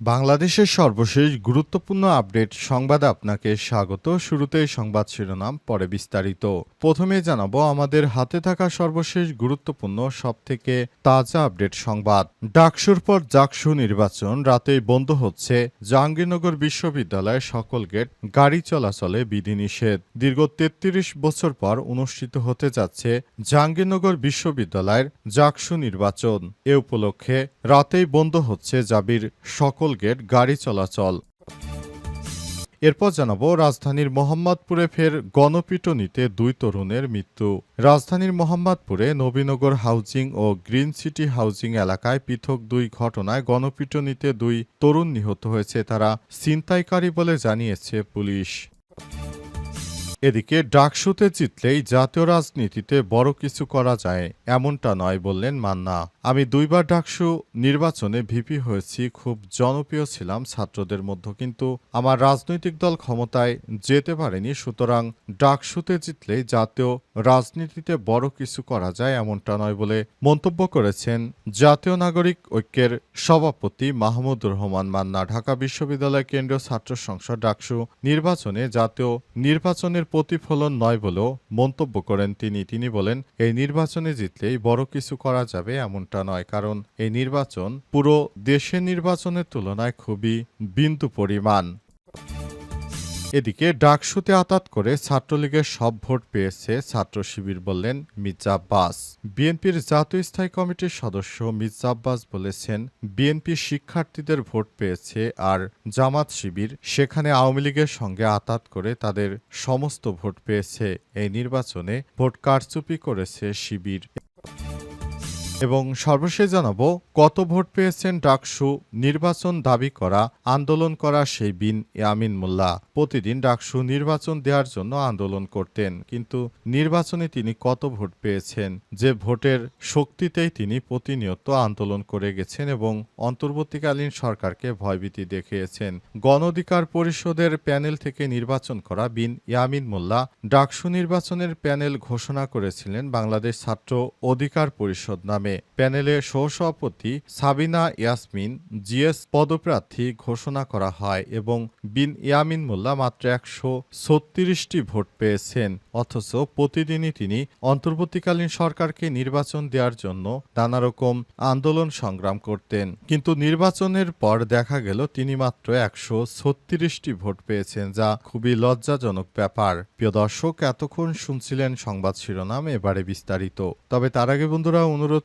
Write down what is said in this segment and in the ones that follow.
বাংলাদেশের সর্বশেষ গুরুত্বপূর্ণ আপডেট সংবাদে আপনাকে স্বাগত। শুরুতে সংবাদ শিরোনাম, পরে বিস্তারিত। প্রথমে জানাব, আমাদের হাতে থাকা সর্বশেষ গুরুত্বপূর্ণ, সবথেকে তাজা আপডেট সংবাদ। ডাকসুর পর জাকসু নির্বাচন, রাতেই বন্ধ হচ্ছে জাহাঙ্গীরনগর বিশ্ববিদ্যালয়ের সকল গেট, গাড়ি চলাচলে বিধিনিষেধ। দীর্ঘ তেত্রিশ বছর পর অনুষ্ঠিত হতে যাচ্ছে জাহাঙ্গীরনগর বিশ্ববিদ্যালয়ের জাকসু নির্বাচন। এ উপলক্ষে রাতেই বন্ধ হচ্ছে জাবির সকল গেট গাড়ি চলাচল। এরপর জানাব, রাজধানীর মোহাম্মদপুরে ফের গণপিটনিতে দুই তরুণের মৃত্যু। রাজধানীর মোহাম্মদপুরে নবীনগর হাউজিং ও গ্রিন সিটি হাউজিং এলাকায় পৃথক দুই ঘটনায় গণপিটনিতে দুই তরুণ নিহত হয়েছে, তারা ছিনতাইকারী বলে জানিয়েছে পুলিশ। এদিকে ডাকসুতে জিতলেই জাতীয় রাজনীতিতে বড় কিছু করা যায়, এমনটা নয় বললেন মান্না। আমি দুইবার ডাকসু নির্বাচনে ভিপি হয়েছি, খুব জনপ্রিয় ছিলাম ছাত্রদের মধ্যে, কিন্তু আমার রাজনৈতিক দল ক্ষমতায় যেতে পারেনি, সুতরাং ডাকসুতে জিতলেই জাতীয় রাজনীতিতে বড় কিছু করা যায়, এমনটা নয় বলে মন্তব্য করেছেন জাতীয় নাগরিক ঐক্যের সভাপতি মাহমুদুর রহমান মান্না। ঢাকা বিশ্ববিদ্যালয় কেন্দ্রীয় ছাত্র সংসদ ডাকসু নির্বাচনে জাতীয় নির্বাচনের প্রতিফলন নয় বলেও মন্তব্য করেন তিনি। তিনি বলেন, এই নির্বাচনে জিতলেই বড় কিছু করা যাবে এমনটা নয়, কারণ এই নির্বাচন পুরো দেশের নির্বাচনের তুলনায় খুবই বিন্দু পরিমাণ। এদিকে ডাকসুতে আতাত করে ছাত্রলীগের সব ভোট পেয়েছে ছাত্র শিবির বললেন মির্জা আব্বাস। বিএনপির জাতীয় স্থায়ী কমিটির সদস্য মির্জা আব্বাস বলেছেন, বিএনপি শিক্ষার্থীদের ভোট পেয়েছে আর জামাত শিবির সেখানে আওয়ামী লীগের সঙ্গে আতাত করে তাদের সমস্ত ভোট পেয়েছে। এই নির্বাচনে ভোট কারচুপি করেছে শিবির। এবং সর্বশেষ জানাব, কত ভোট পেয়েছেন ডাকসু? নির্বাচন দাবি করা, আন্দোলন করা সেই বিন ইয়ামিন মোল্লা। প্রতিদিন ডাকসু নির্বাচন দেওয়ার জন্য আন্দোলন করতেন, কিন্তু নির্বাচনে তিনি কত ভোট পেয়েছেন? যে ভোটের শক্তিতেই তিনি প্রতিনিয়ত আন্দোলন করে গেছেন এবং অন্তর্বর্তীকালীন সরকারকে ভয়ভীতি দেখিয়েছেন। গণ অধিকার পরিষদের প্যানেল থেকে নির্বাচন করা বিন ইয়ামিন মোল্লা ডাকসু নির্বাচনের প্যানেল ঘোষণা করেছিলেন বাংলাদেশ ছাত্র অধিকার পরিষদ নামে। নামে প্যানেলে সহসভাপতি সাবিনা ইয়াসমিন, জিএস পদপ্রার্থী ঘোষণা করা হয় এবং বিন ইয়ামিন মোল্লা মাত্র একশো ছত্রিশটি ভোট পেয়েছেন, অথচ প্রতিদিনই তিনি অন্তর্বর্তীকালীন সরকারকে নির্বাচন দেওয়ার জন্য নানা রকম আন্দোলন সংগ্রাম করতেন। কিন্তু নির্বাচনের পর দেখা গেল তিনি মাত্র একশো ছত্রিশটি ভোট পেয়েছেন, যা খুবই লজ্জাজনক ব্যাপার। প্রিয় দর্শক, এতক্ষণ শুনছিলেন সংবাদ শিরোনাম, এবারে বিস্তারিত। তবে তার আগে বন্ধুরা, অনুরোধ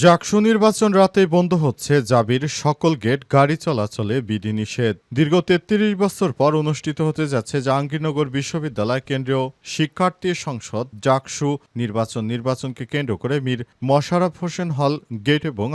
জাকসু নির্বাচন রাতে বন্ধ হচ্ছে জাবির সকল গেট, গাড়ি চলাচলে বিধিনিষেধ দীর্ঘ তেত্রিশ বছর পর অনুষ্ঠিত হতে যাচ্ছে জাহাঙ্গীরনগর বিশ্ববিদ্যালয় কেন্দ্রীয় শিক্ষার্থী সংসদ জাকসু। নির্বাচন নির্বাচনকে কেন্দ্র করে মীর মশারফ হোসেন হল গেট এবং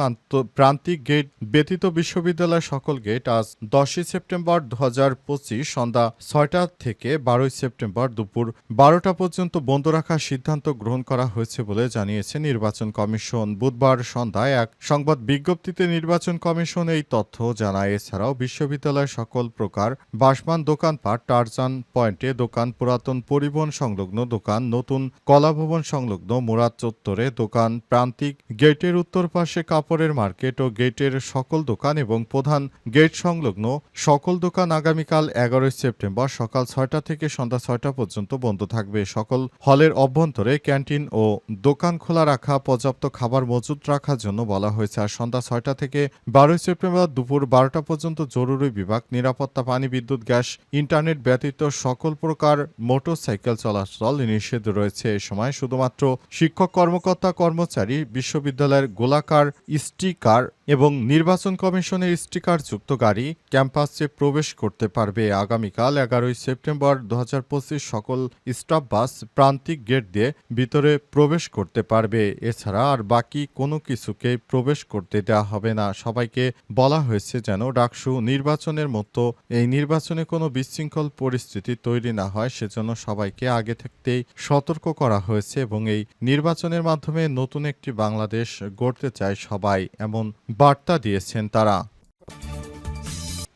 প্রান্তিক গেট ব্যতীত বিশ্ববিদ্যালয়ের সকল গেট আজ দশই সেপ্টেম্বর দু হাজার পঁচিশ সন্ধ্যা ছয়টা থেকে বারোই সেপ্টেম্বর দুপুর বারোটা পর্যন্ত বন্ধ রাখার সিদ্ধান্ত গ্রহণ করা হয়েছে বলে জানিয়েছে নির্বাচন কমিশন। বুধবার সন্ধ্যায় এক সংবাদ বিজ্ঞপ্তিতে নির্বাচন কমিশন এই তথ্য জানায়। এছাড়াও বিশ্ববিদ্যালয়ের সকল প্রকার বাসমান দোকানপাট, টারজান পয়েন্টে দোকান পুরাতন পরিবহন সংলগ্ন দোকান, নতুন কলাভবন সংলগ্ন মুরাদ চত্বরে দোকান, প্রান্তিক গেটের উত্তর পাশে কাপড়ের মার্কেট ও গেটের সকল দোকান এবং প্রধান গেট সংলগ্ন সকল দোকান আগামীকাল এগারোই সেপ্টেম্বর সকাল ছয়টা থেকে সন্ধ্যা ছয়টা পর্যন্ত বন্ধ থাকবে। সকল হলের অভ্যন্তরে ক্যান্টিন ও দোকান খোলা রাখা, পর্যাপ্ত খাবার মজুত রাখার জন্য বলা হয়েছে, আর সন্ধ্যা ছয়টা থেকে বারোই সেপ্টেম্বর দুপুর বারোটা পর্যন্ত জরুরি বিভাগ, নিরাপত্তা, পানি, বিদ্যুৎ, গ্যাস, ইন্টারনেট ব্যতীত সকল প্রকার মোটরসাইকেল চলাচল নিষেধ রয়েছে। এ সময় শুধুমাত্র শিক্ষক কর্মকর্তা, কর্মচারী, বিশ্ববিদ্যালয়ের গোলাকার স্টিকার এবং নির্বাচন কমিশনের স্টিকারযুক্ত গাড়ি ক্যাম্পাসে প্রবেশ করতে পারবে। আগামীকাল এগারোই সেপ্টেম্বর দু হাজার পঁচিশ সকল স্টাফ বাস প্রান্তিক গেট দিয়ে ভিতরে প্রবেশ করতে পারবে। এছাড়া আর বাকি কোনো কিছুকে প্রবেশ করতে দেওয়া হবে না। সবাইকে বলা হয়েছে যেন ডাকসু নির্বাচনের মতো এই নির্বাচনে কোনো বিশৃঙ্খল পরিস্থিতি তৈরি না হয়, সেজন্য সবাইকে আগে থাকতেই সতর্ক করা হয়েছে এবং এই নির্বাচনের মাধ্যমে নতুন একটি বাংলাদেশ গড়তে চায় সবাই, এমন বার্তা দিয়েছেন তারা।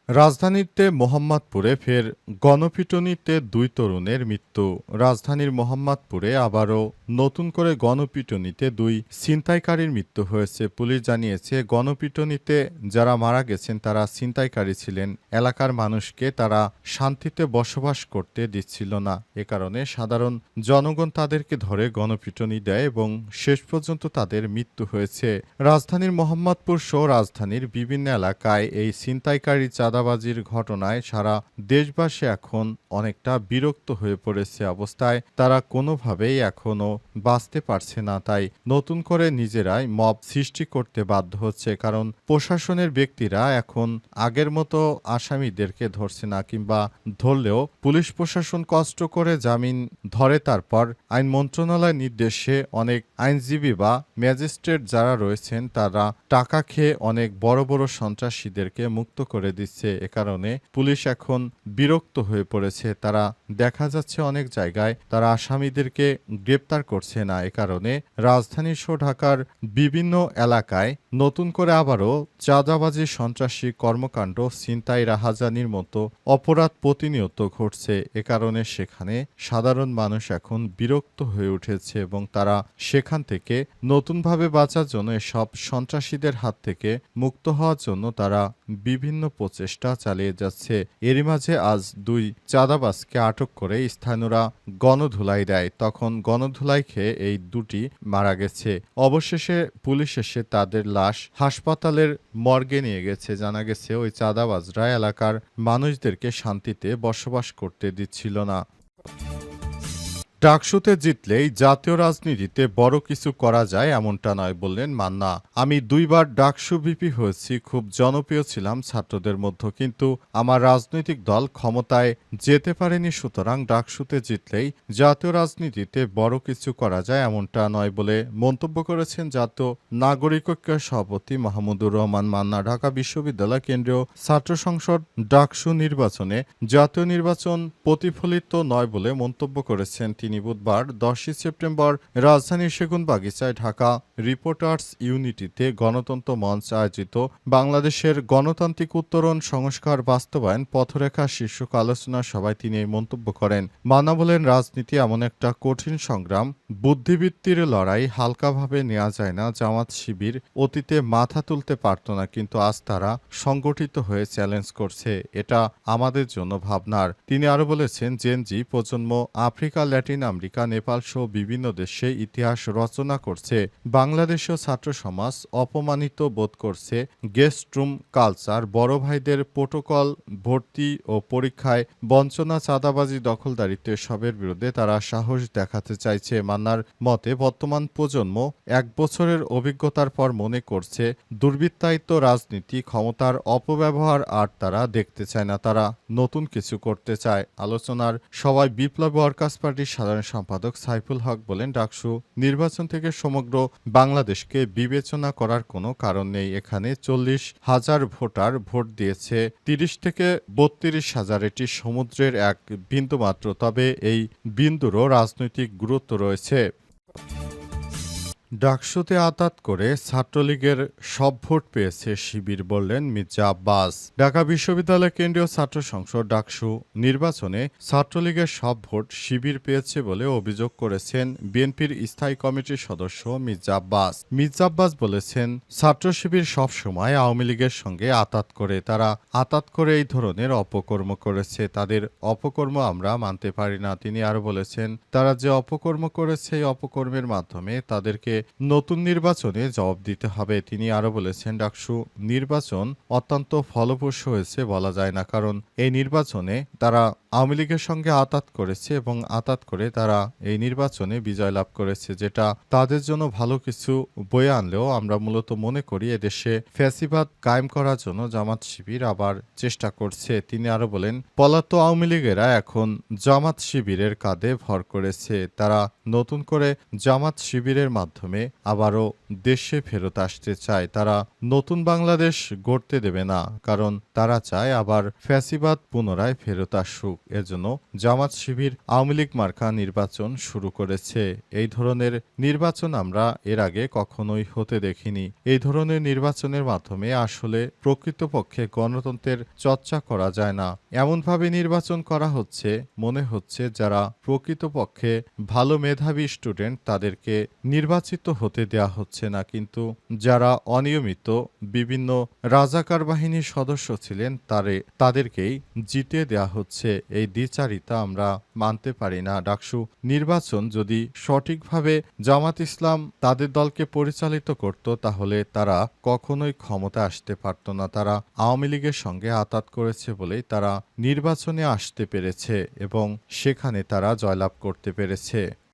রাজধানীতে মোহাম্মদপুরে ফের গণপিটুনিতে দুই তরুণের মৃত্যু। রাজধানীর মোহাম্মদপুরে আবারও নতুন করে গণপিটুনিতে দুই ছিনতাইকারীর মৃত্যু হয়েছে। পুলিশ জানিয়েছে, গণপিটুনিতে যারা মারা গেছেন, তারা ছিনতাইকারী ছিলেন। এলাকার মানুষকে তারা শান্তিতে বসবাস করতে দিচ্ছিল না। এ কারণে সাধারণ জনগণ তাদেরকে ধরে গণপিটুনি দেয় এবং শেষ পর্যন্ত তাদের মৃত্যু হয়েছে। রাজধানীর মোহাম্মদপুর সহ রাজধানীর বিভিন্ন এলাকায় এই ছিনতাইকারী চাঁদাবাজির ঘটনায় সারা দেশবাসী এখন অনেকটা বিরক্ত হয়ে পড়েছে অবস্থায়। তারা কোনোভাবেই এখনও বাঁচতে পারছে না, তাই নতুন করে নিজেরাই মব সৃষ্টি করতে বাধ্য হচ্ছে, কারণ প্রশাসনের ব্যক্তিরা এখন আগের মতো আসামিদেরকে ধরছে না কিংবা ধরলেও পুলিশ প্রশাসন কষ্ট করে জামিন ধরে, তারপর আইন মন্ত্রণালয় নির্দেশে অনেক আইনজীবী বা ম্যাজিস্ট্রেট যারা রয়েছেন, তারা টাকা খেয়ে অনেক বড় বড় সন্ত্রাসীদেরকে মুক্ত করে দিচ্ছে। এ কারণে পুলিশ এখন বিরক্ত হয়ে পড়েছে। তারা দেখা যাচ্ছে অনেক জায়গায় তারা আসামিদেরকে গ্রেপ্তার করছে না এ কারণে রাজধানী সহ ঢাকার বিভিন্ন এলাকায় নতুন করে আবারও চাঁদাবাজি সন্ত্রাসী কর্মকাণ্ড ছিনতাই রাহাজানির মতো অপরাধ প্রতিনিয়ত ঘটছে। এ কারণে সেখানে সাধারণ মানুষ এখন বিরক্ত হয়ে উঠেছে এবং তারা সেখান থেকে নতুনভাবে বাঁচার জন্য এসব সন্ত্রাসীদের হাত থেকে মুক্ত হওয়ার জন্য তারা বিভিন্ন প্রচেষ্টা চালিয়ে যাচ্ছে। এরই মাঝে আজ দুই চাঁদাবাজকে আটক করে স্থানীয়রা গণধুলাই দেয়। তখন গণধুলাই খেয়ে এই দুটি মারা গেছে। অবশেষে পুলিশ এসে তাদের লাশ হাসপাতালের মর্গে নিয়ে গেছে। জানা গেছে, ওই চাঁদাবাজরা এলাকার মানুষদেরকে শান্তিতে বসবাস করতে দিচ্ছিল না। ডাকসুতে জিতলেই জাতীয় রাজনীতিতে বড় কিছু করা যায় এমনটা নয় বললেন মান্না। আমি দুইবার ডাকসু বিপি হয়েছি, খুব জনপ্রিয় ছিলাম ছাত্রদের মধ্যে, কিন্তু আমার রাজনৈতিক দল ক্ষমতায় যেতে পারেনি, সুতরাং ডাকসুতে জিতলেই জাতীয় রাজনীতিতে বড় কিছু করা যায় এমনটা নয় বলে মন্তব্য করেছেন জাতীয় নাগরিক ঐক্যের সভাপতি মাহমুদুর রহমান মান্না। ঢাকা বিশ্ববিদ্যালয় কেন্দ্রীয় ছাত্র সংসদ ডাকসু নির্বাচনে জাতীয় নির্বাচন প্রতিফলিত নয় বলে মন্তব্য করেছেন তিনি। তিনি বুধবার দশই সেপ্টেম্বর রাজধানীর সেগুন বাগিচায় ঢাকা রিপোর্টার্স ইউনিটিতে গণতন্ত্র মঞ্চ আয়োজিত বাংলাদেশের গণতান্ত্রিক উত্তরণ সংস্কার বাস্তবায়ন পথরেখা শীর্ষক আলোচনা সভায় তিনি এই মন্তব্য করেন। মানা বলেন, রাজনীতি এমন একটা কঠিন সংগ্রাম। বুদ্ধিবৃত্তির লড়াই হালকাভাবে নেওয়া যায় না। জামাত শিবির অতীতে মাথা তুলতে পারত না, কিন্তু আজ তারা সংগঠিত হয়ে চ্যালেঞ্জ করছে। এটা আমাদের জন্য ভাবনার। তিনি আরও বলেছেন জেনজি প্রজন্ম আফ্রিকা, ল্যাটিন আমেরিকা, নেপাল সহ বিভিন্ন দেশে ইতিহাস রচনা করছে। বাংলাদেশীয় ছাত্র সমাজ অপমানিত বোধ করছে গেস্ট রুম কালচার। বড় ভাইদের প্রোটোকল, ভর্তি ও পরীক্ষায় বঞ্চনা, চাঁদাবাজি দখলদারিত্ব সবের বিরুদ্ধে তারা সাহস দেখাতে চাইছে। মান্নার মতে, বর্তমান প্রজন্ম এক বছরের অভিজ্ঞতার পর মনে করছে দুর্বৃত্তায়িত রাজনীতি, ক্ষমতার অপব্যবহার আর তারা দেখতে চায় না, তারা নতুন কিছু করতে চায়। আলোচনার সবাই বিপ্লব ওয়ার্কার্স পার্টির সাধারণ সম্পাদক সাইফুল হক বলেন, ডাকসু নির্বাচন থেকে সমগ্র বাংলাদেশকে বিবেচনা করার কোনো কারণ নেই। এখানে চল্লিশ হাজার ভোটার ভোট দিয়েছে, তিরিশ থেকে বত্রিশ হাজার এটি সমুদ্রের এক বিন্দু মাত্র তবে এই বিন্দুরও রাজনৈতিক গুরুত্ব রয়েছে। ডাকসুতে আতাত করে ছাত্রলীগের সব ভোট পেয়েছে শিবির বললেন মির্জা আব্বাস। ঢাকা বিশ্ববিদ্যালয় কেন্দ্রীয় ছাত্র সংসদ ডাকসু নির্বাচনে ছাত্রলীগের সব ভোট শিবির পেয়েছে বলে অভিযোগ করেছেন বিএনপির স্থায়ী কমিটির সদস্য মির্জা আব্বাস। মির্জা আব্বাস বলেছেন, ছাত্র শিবির সবসময় আওয়ামী লীগের সঙ্গে আতাত করে, তারা আতাত করে এই ধরনের অপকর্ম করেছে, তাদের অপকর্ম আমরা মানতে পারি না। তিনি আরও বলেছেন, তারা যে অপকর্ম করেছে এই অপকর্মের মাধ্যমে তাদেরকে নতুন নির্বাচনে জবাব দিতে হবে। তিনি আরও বলেছেন, ডাকসু, নির্বাচন অত্যন্ত ফলপ্রসূ হয়েছে বলা যায় না। কারণ এই নির্বাচনে তারা আওয়ামী লীগের সঙ্গে আতাত করেছে এবং আতাত করে তারা এই নির্বাচনে বিজয় লাভ করেছে, যেটা তাদের জন্য ভালো কিছু বয়ে আনলেও আমরা মূলত মনে করি এদেশে ফ্যাসিবাদ কায়েম করার জন্য জামাত শিবির আবার চেষ্টা করছে। তিনি আরও বলেন পলাত আওয়ামী লীগেরা এখন জামাত শিবিরের কাঁধে ভর করেছে। তারা নতুন করে জামাত শিবিরের মাধ্যমে আবারও দেশে ফেরত আসতে চায়। তারা নতুন বাংলাদেশ গড়তে দেবে না, কারণ তারা চায় আবার ফ্যাসিবাদ পুনরায় ফেরত আসুক। এজন্য জামাত শিবির আওয়ামী লীগ মার্কা নির্বাচন শুরু করেছে। এই ধরনের নির্বাচন আমরা এর আগে কখনোই হতে দেখিনি। এই ধরনের নির্বাচনের মাধ্যমে আসলে প্রকৃতপক্ষে গণতন্ত্রের চর্চা করা যায় না। এমনভাবে নির্বাচন করা হচ্ছে, মনে হচ্ছে যারা প্রকৃতপক্ষে ভালো মেধাবী স্টুডেন্ট তাদেরকে নির্বাচিত হতে দেয়া হচ্ছে না, কিন্তু যারা অনিয়মিত বিভিন্ন রাজাকার বাহিনীর সদস্য ছিলেন তারে, তাদেরকেই জিতে দেয়া হচ্ছে। এই দ্বিচারিতা আমরা মানতে পারি না। ডাকসু, নির্বাচন যদি সঠিকভাবে জামাত ইসলাম তাদের দলকে পরিচালিত করত, তাহলে তারা কখনোই ক্ষমতা আসতে পারত না। তারা আওয়ামী লীগের সঙ্গে আতাত করেছে বলেই তারা নির্বাচনে আসতে পেরেছে এবং সেখানে তারা জয়লাভ করতে পেরেছে।